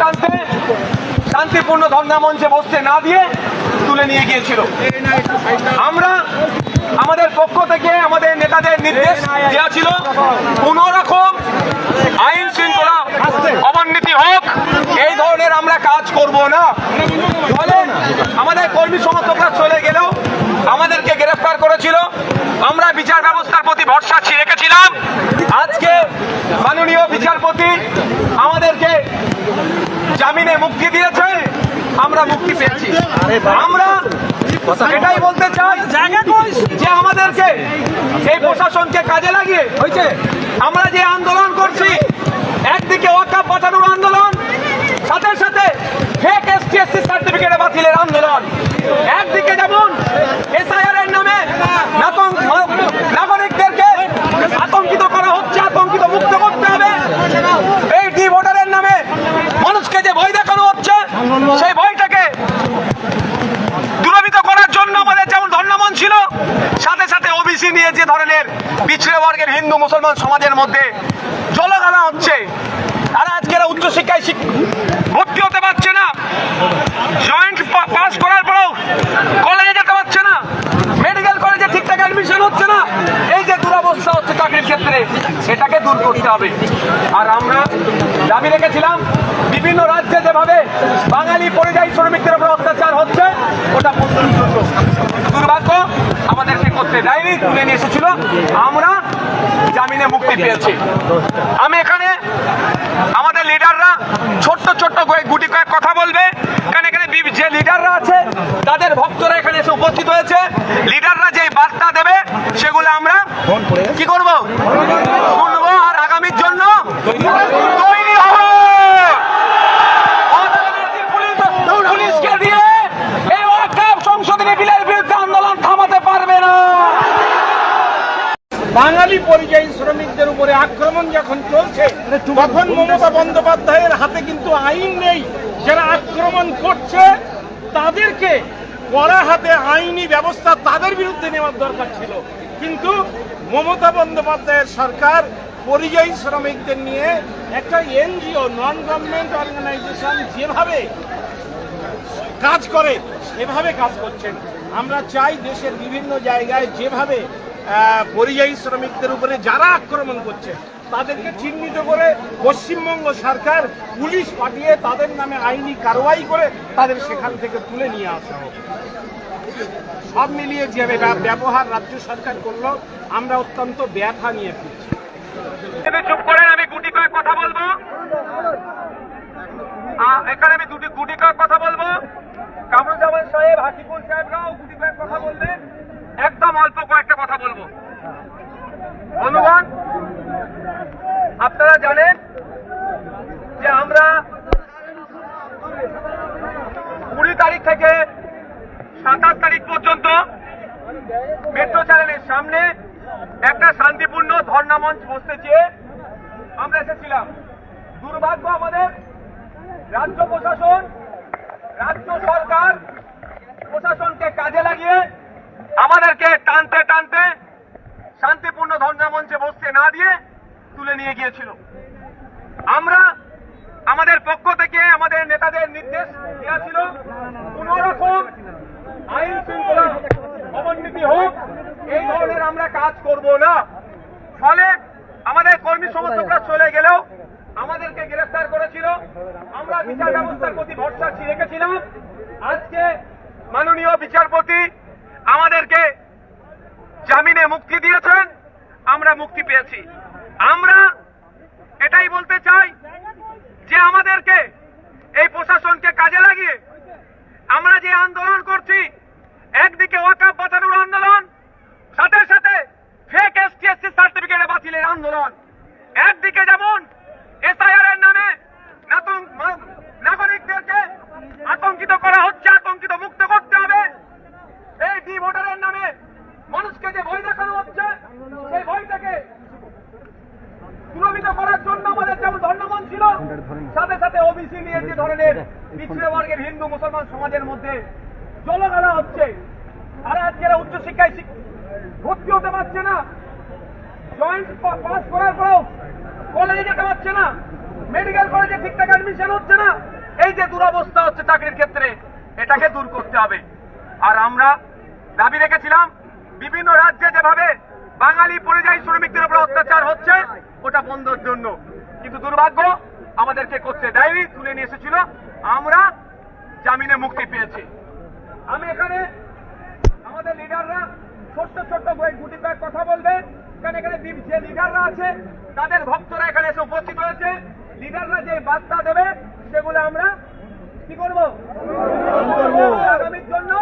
টানতে শান্তিপূর্ণ ধর্ণা মঞ্চে বসতে না দিয়ে তুলে নিয়ে গিয়েছিল। আমরা আমাদের পক্ষ থেকে আমাদের নেতাদের নির্দেশ দেওয়া ছিল কোন রকম আইন শৃঙ্খলা অবনতি হোক, এই ধরনের আমরা কাজ করব না। আমাদের কর্মী সমর্থকরা চলে গেলেও আমাদেরকে গ্রেফতার করেছিল। আমরা বিচার ব্যবস্থার প্রতি ভরসা রেখেছিলাম। আজকে মাননীয় বিচারপতি আমাদেরকে জামিনে মুক্তি দিয়েছে। আমরা মুক্তি পেয়েছি। আমরা এটাই বলতে চাই যে আমাদেরকে এই প্রশাসনকে কাজে লাগিয়ে হয়েছে। আমরা যে আন্দোলন করছি, একদিকে ওয়াকাপ বাঁচানোর আন্দোলন, সাথে সাথে ফেক এসটিএসসি সার্টিফিকেট বাতিলের আন্দোলন। একদিকে যেমন এসআইআর এর নামে নাগরিকদেরকে আতঙ্কিত করা হচ্ছে, আতঙ্কিত মুক্ত করতে হবে। এই ডি ভোটারের নামে মানুষকে যে ভয় দেখানো হচ্ছে, সেই ভয়টাকে দূরীভূত করার জন্য আমাদের যেমন ধর্ণামন ছিল, সাথে সাথে ওবিসি নিয়ে যে ধরনের পিছড়ে বর্গের হিন্দু মুসলমান সমাজের মধ্যে জলগানা হচ্ছে, তারা আজকের উচ্চশিক্ষায় শিক- ভর্তি হতে পারছে না জয়েন্ট পাস করার পরেও কলেজে যেতে পারছে না মেডিকেল কলেজে ঠিকঠাক অ্যাডমিশন হচ্ছে না এই যে দুরবস্থা হচ্ছে সেটাকে দূর করতে হবে আর আমরা দাবি রেখেছিলাম, বিভিন্ন রাজ্যে যেভাবে বাঙালি পরিযায়ী শ্রমিকদের উপর অত্যাচার হচ্ছে, ওটা। দুর্ভাগ্য আমাদেরকে করতে দেয়নি তুলে নিয়ে এসেছিল। আমরা জামিনে মুক্তি পেয়েছি। আমি এখানে আমাদের লিডাররা ছোট্ট ছোট্ট গুটি কয়েক কথা বলবে। কারণ এখানে যে লিডাররা আছে তাদের ভক্তরা এখানে এসে উপস্থিত হয়েছে। লিডাররা যে বার্তা দেবে সেগুলো আমরা কি করব? শুনব আর আগামীর জন্য তৈরি হব পুলিশ- পুলিশকে দিয়ে এই ওয়াকাব সংশোধনী বিলের বিরুদ্ধে আন্দোলন থামাতে পারবে না বাঙালি পরিযায়ী শ্রমিকদের উপরে আক্রমণ যখন চলছে তখন মমতা বন্দ্যোপাধ্যায়ের হাতে কিন্তু আইন নেই। যারা আক্রমণ করছে তাদেরকে কড়া হাতে আইনি ব্যবস্থা তাদের বিরুদ্ধে নেওয়ার দরকার ছিল। কিন্তু মমতা বন্দ্যোপাধ্যায়ের সরকার পরিযায়ী শ্রমিকদের নিয়ে একটা এনজিও নন গভর্নমেন্ট অর্গানাইজেশন যেভাবে কাজ করে সেভাবে কাজ করছেন। আমরা চাই দেশের বিভিন্ন জায়গায় যেভাবে পরিযায়ী শ্রমিকদের উপরে যারা আক্রমণ করছে তাদেরকে চিহ্নিত করে পশ্চিমবঙ্গ সরকার পুলিশ পাঠিয়ে তাদের নামে আইনি কারওয়াই করে তাদের সেখান থেকে তুলে নিয়ে আসা হোক। সব মিলিয়ে যে ব্যব- ব্যবহার রাজ্য সরকার করল, আমরা অত্যন্ত ব্যথা নিয়ে ফিরছি চুপ করেন, আমি গুটি কয়েক কথা বলব। এখানে আমি দুটি, গুটি কয়েক কথা বলব। কামরুজ্জামান সাহেব, হাকিবুল সাহেবরাও গুটি কয়েক কথা বলবেন একদম অল্প কয়েকটা কথা বলব। বন্ধুগণ আপনারা জানেন যে আমরা কুড়ি তারিখ থেকে সাতাশ তারিখ পর্যন্ত মেট্রো চ্যানেলের সামনে একটা শান্তিপূর্ণ ধর্ণা মঞ্চ বসতে চেয়ে আমরা এসেছিলাম। দুর্ভাগ্য আমাদের রাজ্য প্রশাসন, রাজ্য সরকার প্রশাসনকে কাজে লাগিয়ে আমাদেরকে টানতে টানতে শান্তিপূর্ণ ধর্ণা মঞ্চে বসতে না দিয়ে তুলে নিয়ে গিয়েছিল। আমরা আমাদের পক্ষ থেকে আমাদের নেতাদের নির্দেশ দেওয়া ছিল, কোন রকম আইন শৃঙ্খলা অবনতি হোক, এই ধরনের আমরা কাজ করব না। ফলে আমাদের কর্মী সমর্থকরা চলে গেলেও আমাদেরকে গ্রেফতার করেছিল। আমরা বিচার ব্যবস্থার প্রতি ভরসা রেখেছিলাম। আজকে মাননীয় বিচারপতি আমাদেরকে জামিনে মুক্তি দিয়েছেন, আমরা মুক্তি পেয়েছি। আমরা এটাই বলতে চাই যে আমাদেরকে এই প্রশাসনকে কাজে লাগিয়ে আমরা যে আন্দোলন করছি, একদিকে ওয়াকাপ বাঁচানোর আন্দোলন, সাথে সাথে ফেক এসটিএসসি সার্টিফিকেট বাতিলের আন্দোলন। একদিকে যেমন এসআইআর এর নামে নাতং- মা- নাগরিকদেরকে আতঙ্কিত করা হচ্ছে আতঙ্কিত মুক্ত করতে হবে এই ডি ভোটারের নামে মানুষকে যে ভয় দেখানো হচ্ছে সেই ভয়টাকে দূরীভূত করার জন্য আমাদের যেমন ধর্ণামন ছিল সাথে সাথে ওবিসি নিয়ে যে ধরনের পিছড়ে বর্গের হিন্দু মুসলমান সমাজের মধ্যে জলগানা হচ্ছে তারা আজকের উচ্চশিক্ষায় শিক- ভর্তি হতে পারছে না জয়েন্ট পাস করার পরেও কলেজে যেতে পারছে না। মেডিকেল কলেজে ঠিকঠাক অ্যাডমিশন হচ্ছে না। এই যে দুরবস্থা হচ্ছে চাকরির ক্ষেত্রে, এটাকে দূর করতে হবে। আর আমরা দাবি রেখেছিলাম, বিভিন্ন রাজ্যে যেভাবে বাঙালি পরিযায়ী শ্রমিকদের উপর অত্যাচার হচ্ছে, ওটা বন্ধর জন্য। কিন্তু দুর্ভাগ্য, আমাদেরকে করতে দেয়নি, তুলে নিয়ে এসেছিল। আমরা জামিনে মুক্তি পেয়েছি। আমি এখানে আমাদের লিডাররা ছোট্ট ছোট্ট বই গুটি কয়েক কথা বলবে কারণ এখানে বি- যে লিডাররা আছে, তাদের ভক্তরা এখানে এসে উপস্থিত হয়েছে। লিডাররা যে বার্তা দেবে, সেগুলো আমরা কি করব? আগামীর জন্য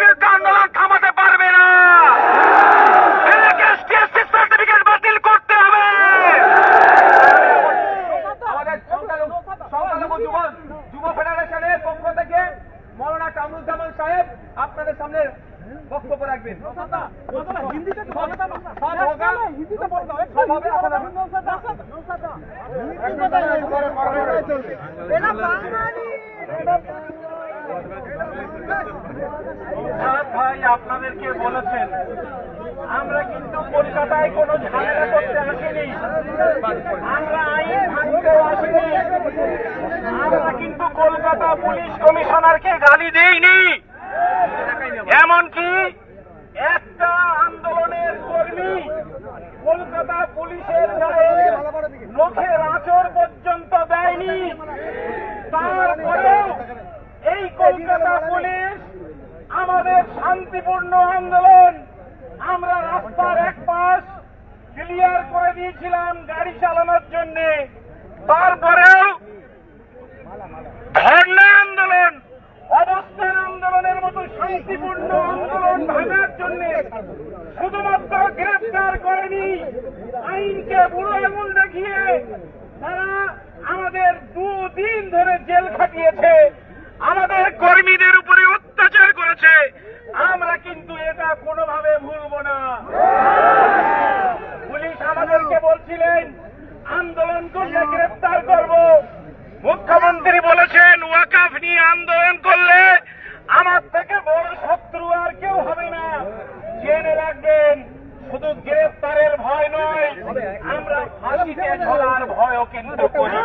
বিরুদ্ধে আন্দোলন থামাতে পারবে না। বাতিল করতে হবে। সংখ্যালঘু কামরুজ্জামান সাহেব আপনাদের সামনে বক্তব্য রাখবেন। ভাই আপনাদেরকে বলেছেন আমরা কিন্তু কলকাতায় কোনো ঝামেলা করতে আসিনি। আমরা আইন ভাঙতেও আসিনি আমরা কিন্তু কলকাতা পুলিশ কমিশনারকে গালি দেইনি। এমনকি একটা আন্দোলনের কর্মী কলকাতা পুলিশের গায়ে নখের আচর পর্যন্ত দেয়নি। তারপরেও এই কলকাতা পুলিশ আমাদের শান্তিপূর্ণ আন্দোলন, আমরা রাস্তার এক পাশ ক্লিয়ার করে দিয়েছিলাম গাড়ি চালানোর জন্য। তারপরেও ধর্ণা আন্দোলন অবস্থান আন্দোলনের মতো শান্তিপূর্ণ আন্দোলন ভাঙার জন্য শুধুমাত্র গ্রেফতার করেনি আইনকে বুড়ো আঙুল দেখিয়ে তারা আমাদের দুদিন ধরে জেল খাটিয়েছে আমাদের কর্মীদের উপরে অত্যাচার করেছে আমরা কিন্তু এটা কোনোভাবে ভুলব না পুলিশ আমাদেরকে বলছিলেন আন্দোলন করলে গ্রেফতার করব মুখ্যমন্ত্রী বলেছেন, ওয়াকাফ নিয়ে আন্দোলন করলে আমার থেকে বড় শত্রু আর কেউ হবে না। জেনে রাখবেন, শুধু গ্রেফতারের ভয় নয়, আমরা ফাঁসিতে ঝোলার ভয়ও কিন্তু করি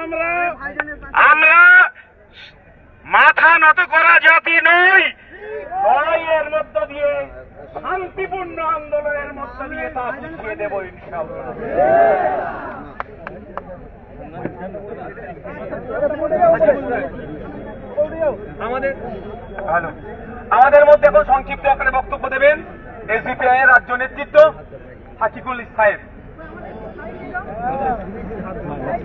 আমরা আমরা মাথা নত করা জাতি নই, লড়াইয়ের মধ্য দিয়ে, শান্তিপূর্ণ আন্দোলনের মধ্য দিয়ে তা বুঝিয়ে দেব ইনশাআল্লাহ। আমাদের মধ্যে এখন সংক্ষিপ্ত আকারে বক্তব্য দেবেন। এসডিপিআই এর রাজ্য নেতৃত্ব হাকিকুল সাহেব সেই লড়াইয়ে যে কটা দাবি ছিল তার অন্যতম দাবি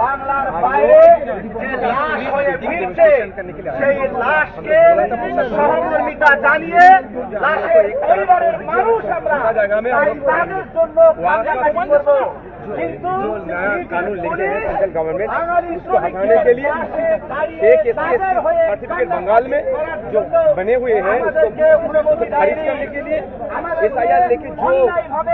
বাংলার বাইরে যে লাশ হয়ে ফিরছে সেই লাশকে সহমর্মিতা জানিয়ে লাশের পরিবারের মানুষ আমরা তাদের জন্য কান্নাকাটি করব जो नया कानून लेके हैं सेंट्रल गवर्नमेंट उसको हटाने के लिए एक सर्टिफिकेट बंगाल में जो बने हुए हैं उसको खारिज करने के लिए एस आई आर लेके जो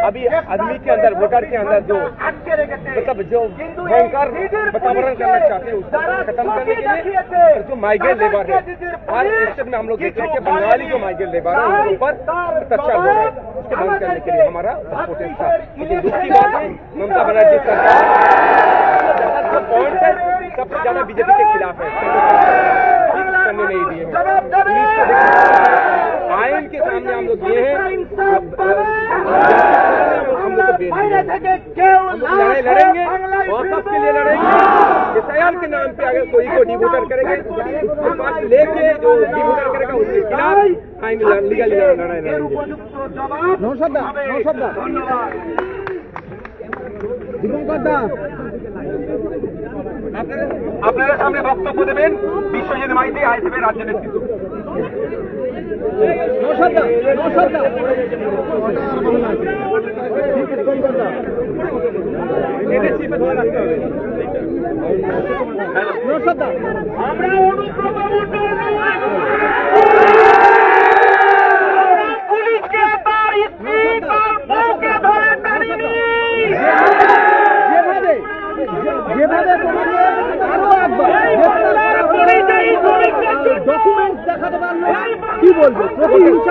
अभी आदमी के अंदर वोटर के अंदर जो मतलब जो भयंकर वातावरण करना चाहते हैं उसको खत्म करने के लिए जो माइग्रेंट लेबर है आज स्टेट में हम लोग देख रहे हैं कि बंगाली जो माइग्रेंट लेबर है उनके ऊपर अत्याचार हो रहा है उसको बंद करने के लिए हमारा था लेकिन की बात है। ममता बनर्जी सरकार पॉइंट है सबसे ज़्यादा बीजेपी के खिलाफ है। करने नहीं दिए हैं। आयन के सामने हम लोग ये हैं। अब, हम लोग को बेल दिए हैं। हम लोग लड़ाई लड़ेंगे। वकाफ के लिए लड़ेंगे। एसआईआर के नाम पे अगर कोई को डिवोटर करेंगे उसके पास लेके जो डिवोटर करेगा उसके खिलाफ आइन लीगल लड़ाई लड़ेंगे আপনাদের সামনে বক্তব্য দেবেন বিশ্বজিৎ মাইতি আইসিএফের রাজ্য নেতৃত্ব আমরা অনুব্রত মণ্ডল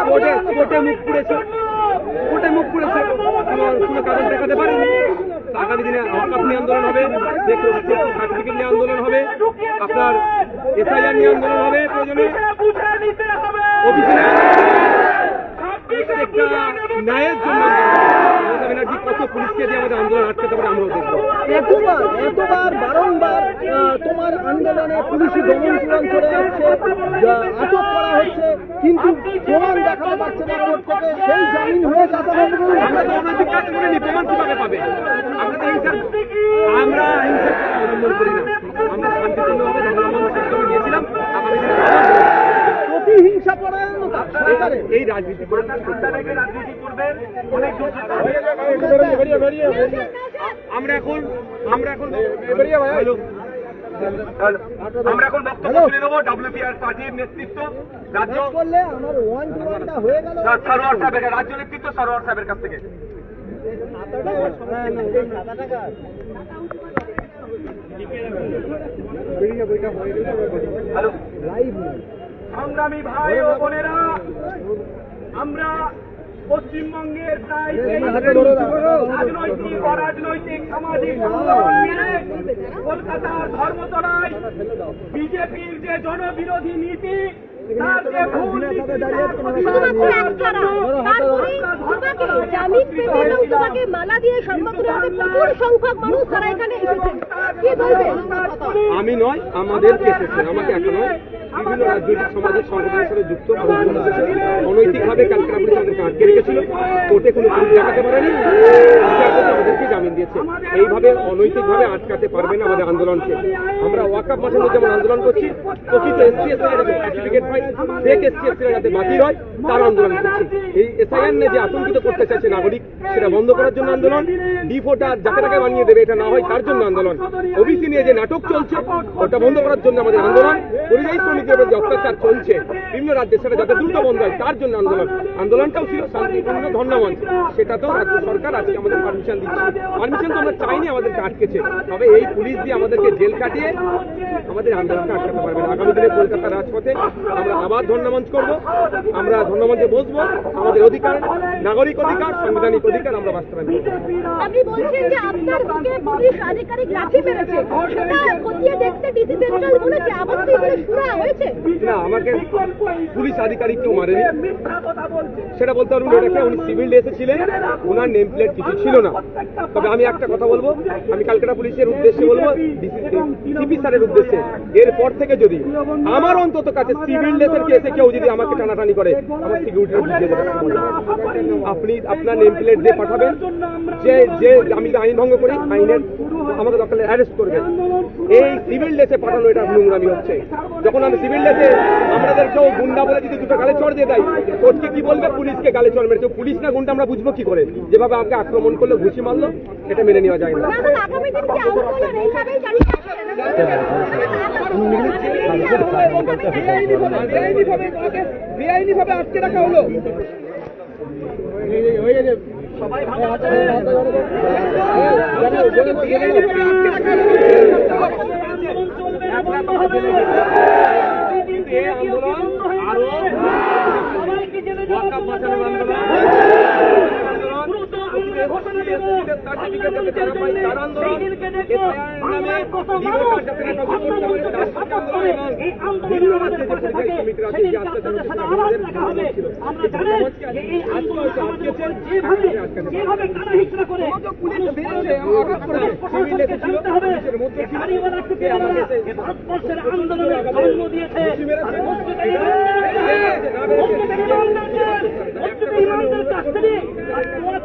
কোর্টে কোর্টে মুখ পুড়েছে কোর্টে মুখ পুড়েছে আমার কোনো কাগজ দেখাতে পারেনি আগামী দিনে আওকাপ নিয়ে আন্দোলন হবে সার্টিফিকেট নিয়ে আন্দোলন হবে আপনার এসআইআর নিয়ে আন্দোলন হবে প্রয়োজনে। প্রত্যেকটা ন্যায়ের জন্য মমতা ব্যানার্জি কত পুলিশকে দিয়ে আমাদের আন্দোলন আটকাতে পারে আমরাও দেখব। এতবার এতবার বারংবার তোমার আন্দোলনে পুলিশি দমন আটক করা হচ্ছে কিন্তু প্রমাণ দেখাতে পারছে না কোর্ট থেকে সেই জামিন হয়ে রাজনীতি করে করতে রাজনীতি করবেন অনেক আমরা এখন আমরা এখন। আমরা এখন বক্তব্য শুনে নেব ডাব্লিউপিআর পার্টির নেতৃত্ব রাজ্য ওয়ানটা হয়ে গেল। সরোয়ার সাহেবের রাজ্য নেতৃত্ব সরোয়ার সাহেবের কাছ থেকে। হ্যালো। সংগ্রামী ভাই ও বোনেরা আমরা পশ্চিমবঙ্গের প্রায় রাজনৈতিক অরাজনৈতিক সামাজিক সংগঠন মিলে কলকাতার ধর্মতলায় বিজেপির যে জনবিরোধী নীতি তার যে ভুল এখানে আমি নয় আমাদের আমাকে একা নয় বিভিন্ন রাজনৈতিক সমাজের সংগঠনের সাথে যুক্ত অনৈতিকভাবে ক্যালকাটা পুলিশ আমাদেরকে আটকে রেখেছিল। কোর্টে কোনো পুলিশ দেখাতে পারেনি। আমাদেরকে জামিন দিয়েছে। এইভাবে অনৈতিকভাবে আটকাতে পারবে না আমাদের আন্দোলনকে। আমরা ওয়াকাপ বাঁচানোর যেমন আন্দোলন করছি, প্রকৃত এসসি এসসি যাতে সার্টিফিকেট পাই ফেক এসসি এসসি যাতে বাতিল হয়, তার আন্দোলন করছি। এই এসআইআর নিয়ে যে আতঙ্কিত করতে চাইছে নাগরিক, সেটা বন্ধ করার জন্য আন্দোলন। ডি ভোটার যাকে তাকে বানিয়ে দেবে, এটা না হয় তার জন্য আন্দোলন। ওবিসি নিয়ে যে নাটক চলছে, ওটা বন্ধ করার জন্য আমাদের আন্দোলন। পরিযায়ী উপর যে অত্যাচার চলছে বিভিন্ন রাজ্যে, সেটা যাতে দ্রুত বন্ধ হয়, তার জন্য আন্দোলন। আন্দোলনটাও ছিল শান্তিপূর্ণ ধর্ণামঞ্চ সেটাতেও রাজ্য সরকার আজকে আমাদের পারমিশন দিচ্ছে। পারমিশন তো আমরা চাইনি, আমাদেরকে আটকেছে। তবে এই পুলিশ দিয়ে আমাদেরকে জেল কাটিয়ে আমাদের আন্দোলনটা আটকাতে পারবে আগামী দিনে কলকাতার রাজপথে আমরা আবার ধর্ণামঞ্চ করব। আমরা ধর্ণামঞ্চে বসবো। আমাদের অধিকার, নাগরিক অধিকার, সাংবিধানিক অধিকার আমরা বাস্তবায়ন করব। আধিকারিক লাঠি মেরেছে। সেটা দেখতে বলেছে। আবার সেটা বলতে উনি সিভিল ছিলেন ওনার কিছু ছিল না। তবে আমি একটা কথা বলব, আমি পুলিশের উদ্দেশ্যে এরপর থেকে যদি আমার অন্তত কাছে সিভিল ড্রেসের কেসে কেউ যদি আমাকে টানাটানি করে, আমার সিকিউরিটি আপনি আপনার নেম প্লেট দিয়ে পাঠাবেন, যে যে আমি আইন ভঙ্গ করি, আইনের আমাকে দরকার অ্যারেস্ট করবেন। এই সিভিল ড্রেসে পাঠানো এটা নোংরামি হচ্ছে। যখন আমি সিভিল ড্রেসে আমাদের কেউ গুন্ডা বলে যদি দুটো গালে চড় দিয়ে দেয় কোর্টকে কি বলবে? পুলিশকে গালে চড় মেরেছে। পুলিশ না গুন্ডা আমরা বুঝব কি করে? যেভাবে আমাকে আক্রমণ করল ঘুষি মারলো এটা মেনে নেওয়া যায় না। বেআইনি ভাবে আটকে রাখা হলো কিন্তু এই আন্দোলন আরও ওয়াকাব বাঁচানোর আন্দোলন সার্টিফিকেট যাতে তারা পায় তার আন্দোলন নামে ডিভোটার যাতে না নজর করতে পারে তার সাথে আন্দোলন এবং বিভিন্ন রাজ্যে যে পরিযায়ী শ্রমিকরা আছে যে অত্যাচারের সাথে আমাদের বিরোধী ছিল এই সমাজকে আজকে হয়তো আটকেছে আজকে আটকাতে পুলিশ বেড়েছে আঘাত করেছে সিভিল এসে ছিল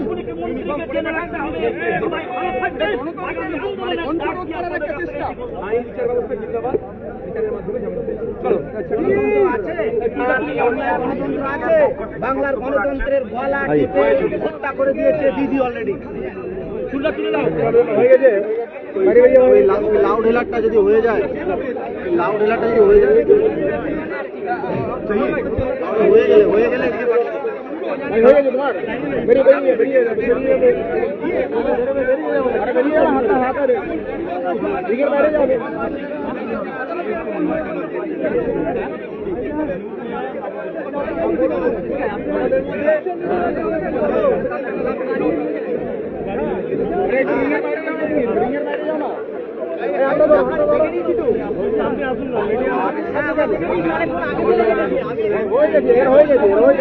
পুলিশের মধ্যে ছিল সে আমাকে এসে ভারতবর্ষের আন্দোলনের জন্ম দিয়েছে আইন বিচার ব্যবস্থা জিন্দাবাদ বিচারের মাধ্যমে চলো বাংলার গণতন্ত্রের গলা টিপে হত্যা করে দিয়েছে দিদি অলরেডি হয়ে গেছে ওই লাউড হেলারটা যদি হয়ে যায় লাউড হেলারটা যদি হয়ে যায় হয়ে গেলে হয়ে গেলে হয়ে গেছে তোমার বেরিয়ে বেরিয়ে বেরিয়ে যাবে বেরিয়ে